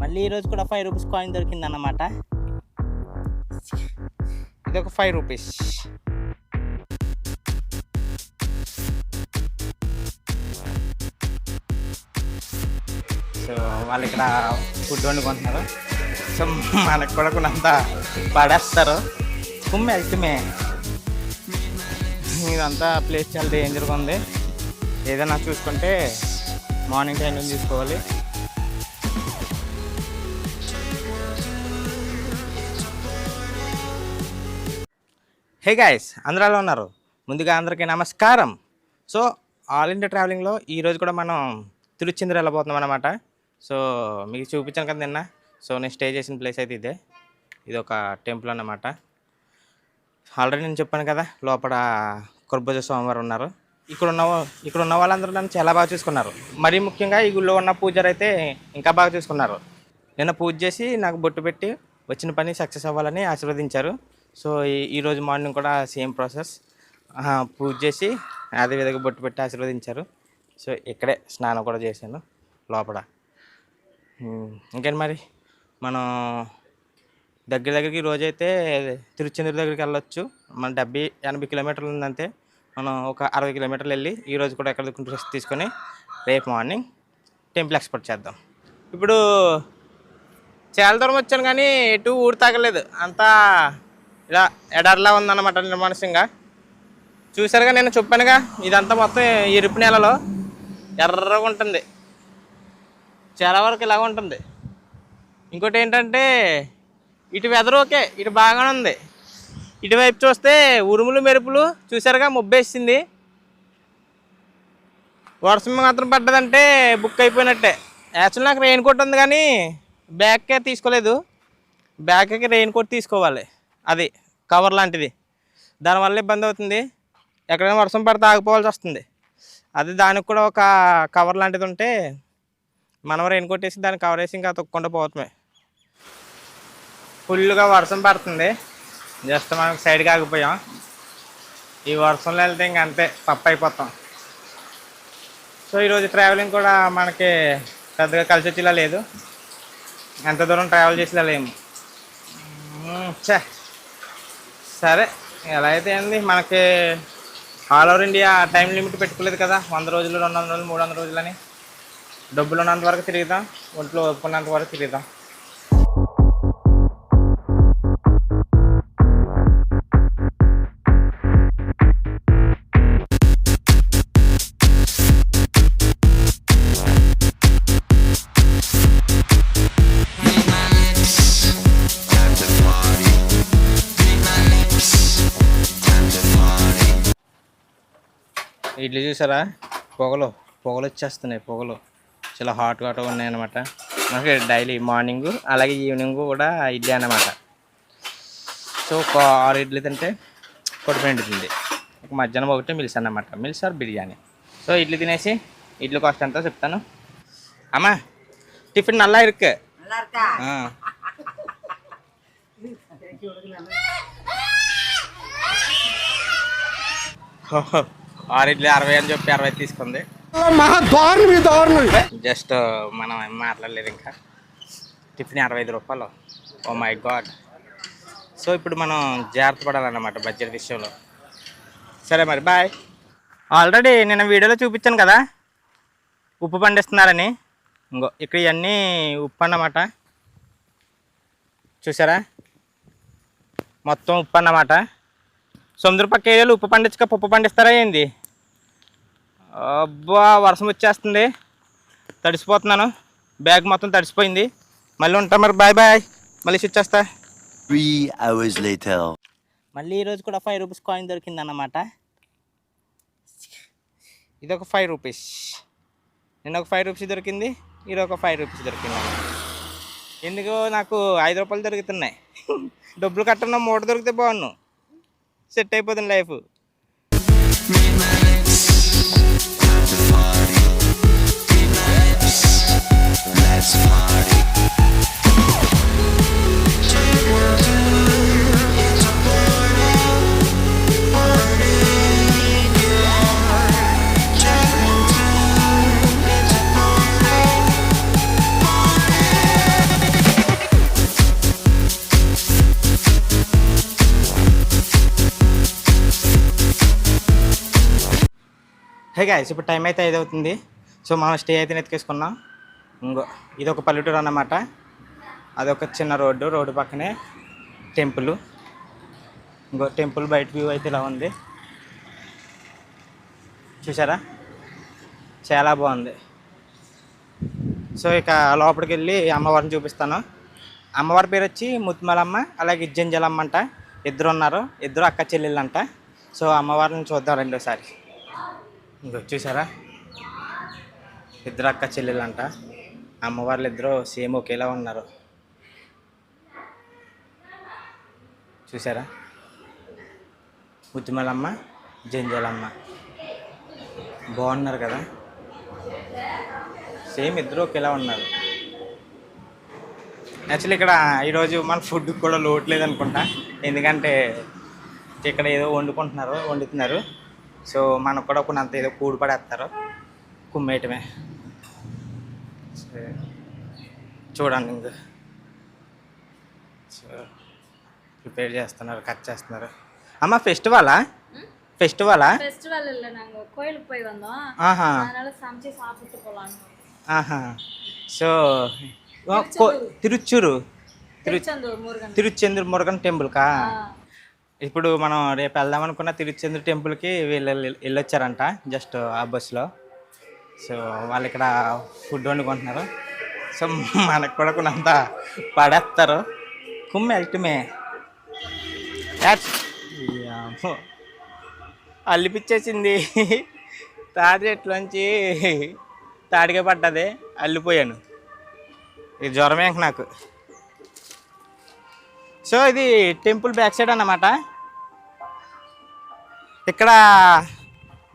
మళ్ళీ ఈరోజు కూడా ఫైవ్ రూపీస్ కాయిన్ దొరికింది అన్నమాట ఇది ఒక ఫైవ్ రూపీస్ సో వాళ్ళు ఇక్కడ ఫుడ్ వండుకుంటున్నారు సో మనకు కూడా కొంత పడేస్తారు. కుమ్మే అల్టిమే ఇదంతా ప్లేస్ చాలా డేంజర్గా ఉంది. ఏదైనా చూసుకుంటే మార్నింగ్ టైం తీసుకోవాలి? హే గాయస్ ఆంధ్రాలో ఉన్నారు? ముందుగా అందరికీ నమస్కారం. సో ఆల్ ఇండియా ట్రావెలింగ్లో ఈరోజు కూడా మనం తిరుచింద్ర వెళ్ళబోతున్నాం అనమాట సో మీకు చూపించాను కదా నిన్న. సో నేను స్టే చేసిన ప్లేస్ అయితే ఇదే. ఇది ఒక టెంపుల్ అన్నమాట. ఆల్రెడీ నేను చెప్పాను కదా లోపల కుర్భుజ స్వామివారు ఉన్నారు. ఇక్కడ ఉన్న ఇక్కడ ఉన్న వాళ్ళందరూ నన్ను చాలా బాగా చూసుకున్నారు. మరీ ముఖ్యంగా ఈ గుళ్ళో ఉన్న పూజారు అయితే ఇంకా బాగా చూసుకున్నారు. నిన్న పూజ చేసి నాకు బొట్టు పెట్టి వచ్చిన పని సక్సెస్ అవ్వాలని ఆశీర్వదించారు. సో ఈ- ఈరోజు మార్నింగ్ కూడా సేమ్ ప్రాసెస్. పూజ చేసి అదేవిధంగా బొట్టు పెట్టి ఆశీర్వదించారు. సో ఇక్కడే స్నానం కూడా చేశాను లోపల. ఇంకేంటి మరి? మనం దగ్గర దగ్గరికి రోజైతే తిరుచెందూరు దగ్గరికి వెళ్ళొచ్చు. మన డెబ్బై ఎనభై కిలోమీటర్లు ఉందంతే. మనం ఒక అరవై కిలోమీటర్లు వెళ్ళి ఈరోజు కూడా ఎక్కడ రెస్ట్ తీసుకొని రేపు మార్నింగ్ టెంపుల్ ఎక్స్పోర్ట్ చేద్దాం. ఇప్పుడు చాలా దూరం వచ్చాను కానీ ఎటు ఊరు తాగలేదు. అంతా ఇలా ఎడారిలా ఉందన్నమాట నిర్మానుష్యంగా చూసారుగా నేను చెప్పానుగా ఇదంతా మొత్తం ఎరుపు నేలలో ఎర్రగా ఉంటుంది. చాలా వరకు ఇలాగ ఉంటుంది. ఇంకోటి ఏంటంటే ఇటు వెదర్ ఓకే ఇటు బాగానే ఉంది. ఇటువైపు చూస్తే ఉరుములు మెరుపులు చూసారుగా ముబ్బేసింది వర్షం మాత్రం పడ్డదంటే బుక్ అయిపోయినట్టే. యాక్చువల్ నాకు రెయిన్ కోట్ ఉంది కానీ బ్యాగ్కే తీసుకోలేదు. బ్యాగ్కి రెయిన్ కోట్ తీసుకోవాలి. అది కవర్ లాంటిది. దానివల్ల ఇబ్బంది అవుతుంది. ఎక్కడైనా వర్షం పడితే ఆగిపోవాల్సి వస్తుంది. అది దానికి కూడా ఒక కవర్ లాంటిది ఉంటే మనం రెయిన్ కోట్ వేసి దాన్ని కవర్ వేసి ఇంకా తొక్కకుండా పోవటమే ఫుల్గా వర్షం పడుతుంది. జస్ట్ మనం సైడ్కి ఆగిపోయాం. ఈ వర్షంలో వెళ్తే ఇంక అంతే పప్పు అయిపోతాం. సో ఈరోజు ట్రావెలింగ్ కూడా మనకి పెద్దగా కలిసి వచ్చేలా లేదు. ఎంత దూరం ట్రావెల్ చేసేలా లేము. చే సరే ఎలా అయితే ఏంది మనకి all over India time limit పెట్టుకోలేదు కదా వంద రోజులు రెండు వందల రోజులు మూడు వందల రోజులని. డబ్బులు ఉన్నంత వరకు తిరుగుదాం ఒంట్లో ఒప్పుకున్నంత వరకు తిరుగుదాం. ఇడ్లీ చూసారా పొగలు పొగలు వచ్చేస్తున్నాయి పొగలు చాలా హాట్ హాట్గా ఉన్నాయి అనమాట మనకి డైలీ మార్నింగ్ అలాగే ఈవినింగ్ కూడా ఇడ్లీ అన్నమాట సో ఒక ఆరు ఇడ్లీ తింటే పొడి తింది ఒక మధ్యాహ్నం ఒకటి మిల్స్ అన్నమాట meals or biryani so idli తినేసి ఇడ్లీ కాస్ట్ ఎంతో చెప్తాను అమ్మా టిఫిన్ నల్లా ఇరుకు நல்லா இருக்கா ఆరింట్లో అరవై అని చెప్పి అరవై తీసుకుంది. మహా దారుణం ఈ దారుణం జస్ట్ మనం ఏం మాట్లాడలేదు ఇంకా. టిఫిన్ అరవై ఐదు రూపాయలు. ఓ మై గాడ్ సో ఇప్పుడు మనం జాగ్రత్త పడాలన్నమాట బడ్జెట్ విషయంలో. సరే మరి బాయ్ ఆల్రెడీ నేను వీడియోలో చూపించాను కదా. ఉప్పు పండిస్తున్నారని. ఇంకో ఇక్కడ ఇవన్నీ ఉప్పు అన్నమాట. చూసారా? మొత్తం ఉప్పు అన్నమాట. సముద్ర పక్క ఏరియాలో ఉప్పు పండించక పప్పు పండిస్తారా ఏంది? అబ్బా వర్షం వచ్చేస్తుంది. తడిసిపోతున్నాను. బ్యాగ్ మొత్తం తడిసిపోయింది. మళ్ళీ ఉంటా మరి. Bye bye. మళ్ళీ hours later. మళ్ళీ ఈరోజు కూడా ఫైవ్ రూపీస్ కాయిన్ దొరికింది అన్నమాట ఇది ఒక ఫైవ్ రూపీస్ నిన్న ఒక ఫైవ్ రూపీస్ దొరికింది. ఇది ఒక ఫైవ్ రూపీస్ దొరికింది. ఎందుకు? నాకు ఐదు రూపాయలు దొరుకుతున్నాయి. డబ్బులు కట్టడం మూట దొరికితే బాగున్నాను సెట్ అయిపోతుంది లైఫ్ హే గాయస్ ఇప్పుడు టైం అయితే ఐదు అవుతుంది సో మనం స్టే అయితే ఎతికేసుకున్నాం ఇంకో ఇది ఒక పల్లెటూరు అన్నమాట. అదొక చిన్న రోడ్డు రోడ్డు పక్కనే టెంపుల్. ఇంకో టెంపుల్ బయట వ్యూ అయితే ఇలా ఉంది. చూసారా చాలా బాగుంది. సో ఇక లోపలికి వెళ్ళి అమ్మవారిని చూపిస్తాను. అమ్మవారి పేరు వచ్చి ముత్తుమలమ్మ అలాగే ఇజ్జంజలమ్మ అంట. ఇద్దరు ఉన్నారు ఇద్దరు అక్క చెల్లెళ్ళు అంట సో అమ్మవారిని చూద్దాం రెండోసారి. ఇంకో చూసారా? ఇద్దరు అక్క చెల్లెలు అంట అమ్మవార్లు ఇద్దరు సేమ్ ఒకేలా ఉన్నారు. చూసారా? ఉత్తిమలమ్మ జంజలమ్మ. బాగున్నారు కదా? సేమ్ ఇద్దరు ఒకేలా ఉన్నారు. యాక్చువల్లీ ఇక్కడ ఈరోజు మన ఫుడ్ కూడా లోటు లేదనుకుంటా. ఎందుకంటే ఇక్కడ ఏదో వండుకుంటున్నారు వండుతున్నారు. సో మనకు కూడా కొన్నంత ఏదో కూడి పడేస్తారు కుమ్మేయటమే సరే. చూడండి ఇంక సో ప్రిపేర్ చేస్తున్నారు కట్ చేస్తున్నారు అమ్మ ఫెస్టివలా ఫెస్టివలా ஃபெஸ்டிவல் இல்லை நாங்கள் கோயிலுக்கு போய் வந்தோம் ఆహా அதனால சமைச்சு சாப்பிட்டு போகலான்னு ఆహా సో ఓ, కో- తిరుచురు திருச்செந்தூர் முருகன் తిరుచెందూరు మురుగన్ టెంపుల్కా ஆ. ఇప్పుడు మనం రేపు వెళ్దాం అనుకున్న తిరుచెందూరు టెంపుల్కి వీళ్ళు వెళ్ళొచ్చారంట జస్ట్ ఆ బస్సులో సో వాళ్ళు ఇక్కడ ఫుడ్ వండుకుంటున్నారు. సో మనకు కూడా కొన్నంత పడేస్తారు. కుమ్మె అల్టిమే అల్లిపిచ్చేసింది. తాడి చెట్లోంచి తాడిగా పడ్డది. అల్లిపోయాను. ఇది జ్వరమే నాకు? సో ఇది టెంపుల్ బ్యాక్ సైడ్ అన్నమాట. ఇక్కడ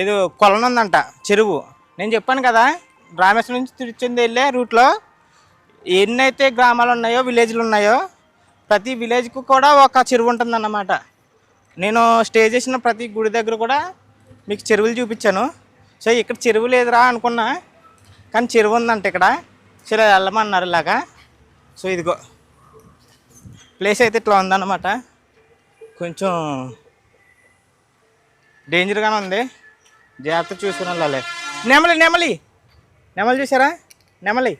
ఏదో కొలను ఉందంట చెరువు. నేను చెప్పాను కదా రామేశ్వరం నుంచి తిరుచింది వెళ్ళే రూట్లో. ఎన్నైతే గ్రామాలు ఉన్నాయో విలేజ్లు ఉన్నాయో ప్రతి విలేజ్కు కూడా ఒక చెరువు ఉంటుందన్నమాట. నేను స్టే చేసిన ప్రతి గుడి దగ్గర కూడా మీకు చెరువులు చూపించాను. సో ఇక్కడ చెరువు లేదురా అనుకున్నా కానీ చెరువు ఉందంట ఇక్కడ. సరే వెళ్ళమన్నారు ఇలాగా. సో ఇదిగో ప్లేస్ అయితే ఇట్లా ఉందన్నమాట. కొంచెం డేంజర్గానే ఉంది. జాగ్రత్త చూసుకుని వెళ్ళాలి. నెమలి నెమలి. నెమలి చూసారా? నెమలి.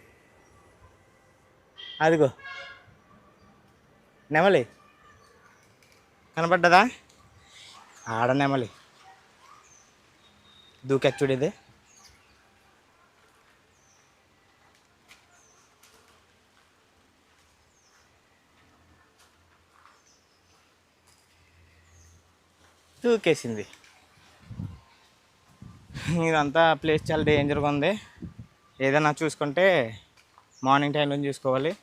అదిగో. నెమలి. కనపడ్డదా ఆడ నెమలి. దూకెచ్చుడు ఇది. దూకేసింది. ఇదంతా ప్లేస్ చాలా డేంజర్గా ఉంది. ఏదైనా చూసుకుంటే మార్నింగ్ టైంలో చూసుకోవాలి.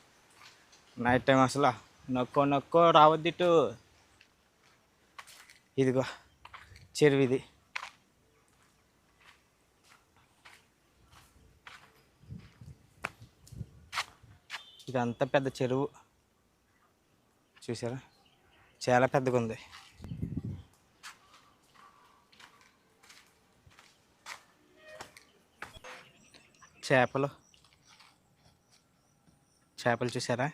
నైట్ టైం అసలు నొక్కో నొక్కో రావద్దిట్టు ఇదిగో చెరువు ఇది. ఇదంతా పెద్ద చెరువు. చూసారా? చాలా పెద్దగా ఉంది. చేపలు. చేపలు చూసారా?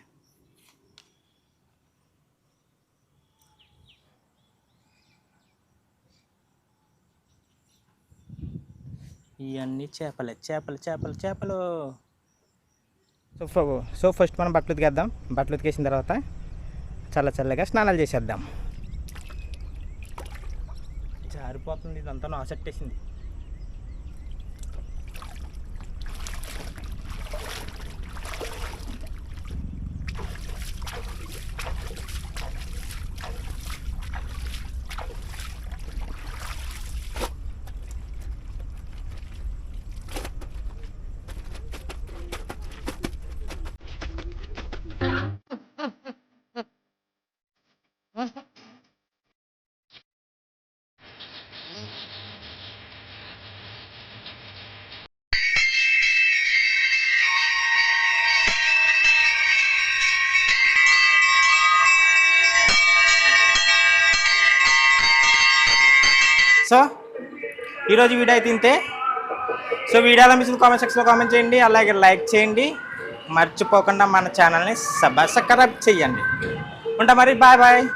ఇవన్నీ చేపలే చేపలు చేపలు చేపలు. సో సో ఫస్ట్ మనం బట్టలు ఉతికేద్దాం. బట్టలు ఉతికేసిన తర్వాత చల్ల చల్లగా స్నానాలు చేసేద్దాం. జారిపోతుంది ఇదంతా నాసెట్టేసింది సో ఈరోజు వీడియో అయితే ఇంతే. సో వీడియో ఎలా మిషన్ కామెంట్ సెక్షన్లో కామెంట్ చేయండి అలాగే లైక్ చేయండి. మర్చిపోకుండా మన ఛానల్ని సబ్స్క్రైబ్ చేయండి. ఉంటా మరి బాయ్ బాయ్